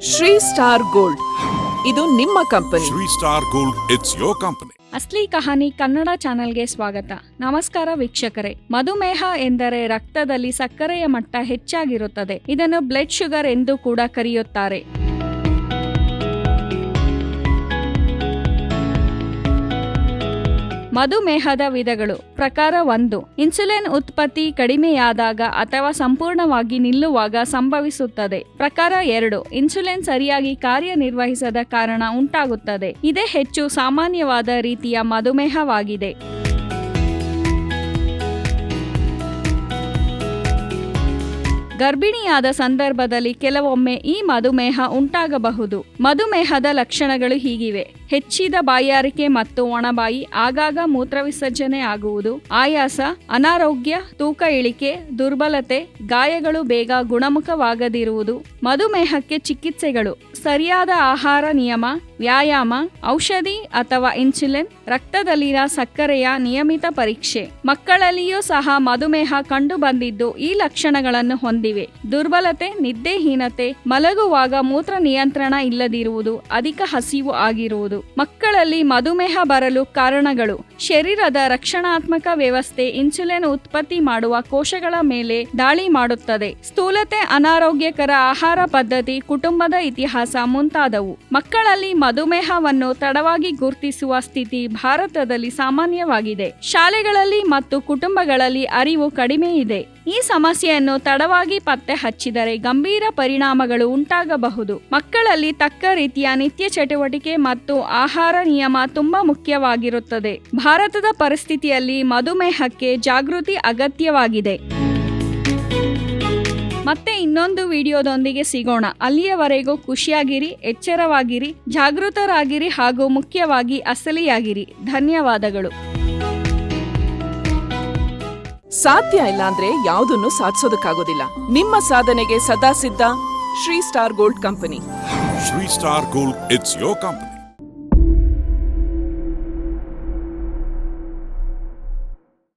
Shri star gold. ಇದು ನಿಮ್ಮ company. Shri star gold it's your company Asli Kahani Kannada ಚಾನೆಲ್ಗೆ ಸ್ವಾಗತ. ನಮಸ್ಕಾರ ವೀಕ್ಷಕರೇ. ಮಧುಮೇಹ ಎಂದರೆ ರಕ್ತದಲ್ಲಿ ಸಕ್ಕರೆಯ ಮಟ್ಟ ಹೆಚ್ಚಾಗಿರುತ್ತದೆ. ಇದನ್ನು ಬ್ಲಡ್ ಶುಗರ್ ಎಂದು ಕೂಡ ಕರೆಯುತ್ತಾರೆ. ಮಧುಮೇಹದ ವಿಧಗಳು. ಪ್ರಕಾರ ಒಂದು. ಇನ್ಸುಲಿನ್ ಉತ್ಪತ್ತಿ ಕಡಿಮೆಯಾದಾಗ ಅಥವಾ ಸಂಪೂರ್ಣವಾಗಿ ನಿಲ್ಲುವಾಗ ಸಂಭವಿಸುತ್ತದೆ. ಪ್ರಕಾರ ಎರಡು. ಇನ್ಸುಲಿನ್ ಸರಿಯಾಗಿ ಕಾರ್ಯನಿರ್ವಹಿಸದ ಕಾರಣ ಉಂಟಾಗುತ್ತದೆ. ಇದೇ ಹೆಚ್ಚು ಸಾಮಾನ್ಯವಾದ ರೀತಿಯ ಮಧುಮೇಹವಾಗಿದೆ. ಗರ್ಭಿಣಿಯಾದ ಸಂದರ್ಭದಲ್ಲಿ ಕೆಲವೊಮ್ಮೆ ಈ ಮಧುಮೇಹ ಉಂಟಾಗಬಹುದು. ಮಧುಮೇಹದ ಲಕ್ಷಣಗಳು ಹೀಗಿವೆ. ಹೆಚ್ಚಿದ ಬಾಯಾರಿಕೆ ಮತ್ತು ಒಣಬಾಯಿ ಆಗಾಗ ಮೂತ್ರವಿಸರ್ಜನೆ ಆಗುವುದು. ಆಯಾಸ, ಅನಾರೋಗ್ಯ, ತೂಕ ಇಳಿಕೆ, ದುರ್ಬಲತೆ, ಗಾಯಗಳು ಬೇಗ ಗುಣಮುಖವಾಗದಿರುವುದು. ಮಧುಮೇಹಕ್ಕೆ ಚಿಕಿತ್ಸೆಗಳು. ಸರಿಯಾದ ಆಹಾರ ನಿಯಮ, ವ್ಯಾಯಾಮ, ಔಷಧಿ ಅಥವಾ ಇನ್ಸುಲಿನ್, ರಕ್ತದಲ್ಲಿನ ಸಕ್ಕರೆಯ ನಿಯಮಿತ ಪರೀಕ್ಷೆ. ಮಕ್ಕಳಲ್ಲಿಯೂ ಸಹ ಮಧುಮೇಹ ಕಂಡು ಬಂದಿದ್ದು ಈ ಲಕ್ಷಣಗಳನ್ನು ಹೊಂದಿವೆ. ದುರ್ಬಲತೆ, ನಿದ್ದೆಹೀನತೆ, ಮಲಗುವಾಗ ಮೂತ್ರ ನಿಯಂತ್ರಣ ಇಲ್ಲದಿರುವುದು, ಅಧಿಕ ಹಸಿವು ಆಗಿರುವುದು. ಮಕ್ಕಳಲ್ಲಿ ಮಧುಮೇಹ ಬರಲು ಕಾರಣಗಳು. ಶರೀರದ ರಕ್ಷಣಾತ್ಮಕ ವ್ಯವಸ್ಥೆ ಇನ್ಸುಲಿನ್ ಉತ್ಪತ್ತಿ ಮಾಡುವ ಕೋಶಗಳ ಮೇಲೆ ದಾಳಿ ಮಾಡುತ್ತದೆ. ಸ್ಥೂಲತೆ, ಅನಾರೋಗ್ಯಕರ ಆಹಾರ ಪದ್ಧತಿ, ಕುಟುಂಬದ ಇತಿಹಾಸ ಮುಂತಾದವು. ಮಕ್ಕಳಲ್ಲಿ ಮಧುಮೇಹವನ್ನು ತಡವಾಗಿ ಗುರುತಿಸುವ ಸ್ಥಿತಿ ಭಾರತದಲ್ಲಿ ಸಾಮಾನ್ಯವಾಗಿದೆ. ಶಾಲೆಗಳಲ್ಲಿ ಮತ್ತು ಕುಟುಂಬಗಳಲ್ಲಿ ಅರಿವು ಕಡಿಮೆ ಇದೆ. ಈ ಸಮಸ್ಯೆಯನ್ನು ತಡವಾಗಿ ಪತ್ತೆ ಹಚ್ಚಿದರೆ ಗಂಭೀರ ಪರಿಣಾಮಗಳು ಉಂಟಾಗಬಹುದು. ಮಕ್ಕಳಲ್ಲಿ ತಕ್ಕ ರೀತಿಯ ನಿತ್ಯ ಚಟುವಟಿಕೆ ಮತ್ತು ಆಹಾರ ನಿಯಮ ತುಂಬಾ ಮುಖ್ಯವಾಗಿರುತ್ತದೆ. ಭಾರತದ ಪರಿಸ್ಥಿತಿಯಲ್ಲಿ ಮಧುಮೇಹಕ್ಕೆ ಜಾಗೃತಿ ಅಗತ್ಯವಾಗಿದೆ. ಮತ್ತೆ ಇನ್ನೊಂದು ವಿಡಿಯೋದೊಂದಿಗೆ ಸಿಗೋಣ. ಅಲ್ಲಿಯವರೆಗೂ ಖುಷಿಯಾಗಿರಿ, ಎಚ್ಚರವಾಗಿರಿ, ಜಾಗೃತರಾಗಿರಿ ಹಾಗೂ ಮುಖ್ಯವಾಗಿ ಅಸಲಿಯಾಗಿರಿ. ಧನ್ಯವಾದಗಳು. ಸಾಧ್ಯ ಇಲ್ಲ ಅಂದ್ರೆ ಯಾವುದನ್ನು ಸಾಧಿಸೋದಕ್ಕಾಗೋದಿಲ್ಲ ನಿಮ್ಮ ಸಾಧನೆಗೆ ಸದಾ ಸಿದ್ಧ Shri star gold company Shri star gold it's your company.